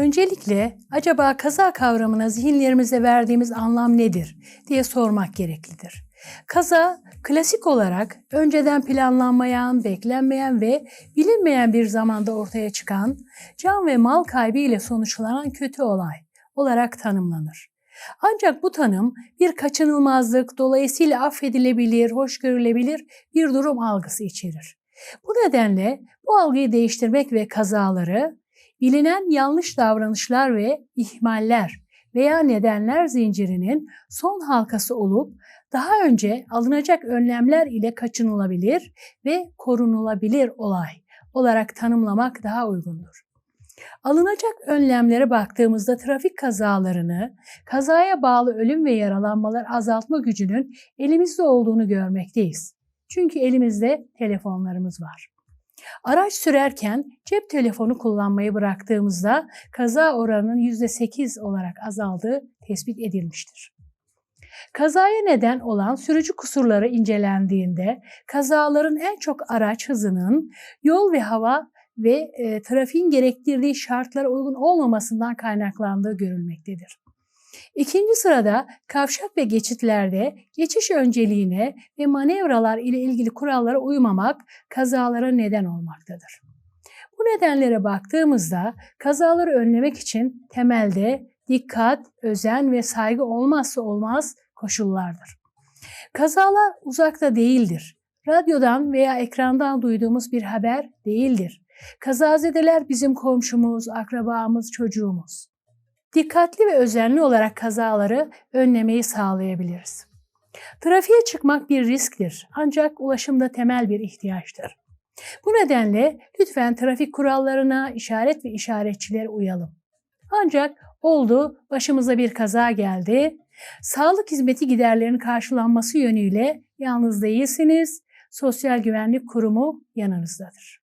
Öncelikle acaba kaza kavramına zihinlerimize verdiğimiz anlam nedir diye sormak gereklidir. Kaza klasik olarak önceden planlanmayan, beklenmeyen ve bilinmeyen bir zamanda ortaya çıkan can ve mal kaybı ile sonuçlanan kötü olay olarak tanımlanır. Ancak bu tanım bir kaçınılmazlık, dolayısıyla affedilebilir, hoş görülebilir bir durum algısı içerir. Bu nedenle bu algıyı değiştirmek ve kazaları bilinen yanlış davranışlar ve ihmaller veya nedenler zincirinin son halkası olup daha önce alınacak önlemler ile kaçınılabilir ve korunulabilir olay olarak tanımlamak daha uygundur. Alınacak önlemlere baktığımızda trafik kazalarını, kazaya bağlı ölüm ve yaralanmalar azaltma gücünün elimizde olduğunu görmekteyiz. Çünkü elimizde telefonlarımız var. Araç sürerken cep telefonu kullanmayı bıraktığımızda kaza oranının %8 olarak azaldığı tespit edilmiştir. Kazaya neden olan sürücü kusurları incelendiğinde kazaların en çok araç hızının yol ve hava ve e, trafiğin gerektirdiği şartlara uygun olmamasından kaynaklandığı görülmektedir. İkinci sırada kavşak ve geçitlerde geçiş önceliğine ve manevralar ile ilgili kurallara uymamak kazalara neden olmaktadır. Bu nedenlere baktığımızda kazaları önlemek için temelde dikkat, özen ve saygı olmazsa olmaz koşullardır. Kazalar uzakta değildir. Radyodan veya ekrandan duyduğumuz bir haber değildir. Kazazedeler bizim komşumuz, akrabamız, çocuğumuz. Dikkatli ve özenli olarak kazaları önlemeyi sağlayabiliriz. Trafiğe çıkmak bir risktir ancak ulaşımda temel bir ihtiyaçtır. Bu nedenle lütfen trafik kurallarına, işaret ve işaretçilere uyalım. Ancak oldu, başımıza bir kaza geldi. Sağlık hizmeti giderlerinin karşılanması yönüyle yalnız değilsiniz. Sosyal Güvenlik Kurumu yanınızdadır.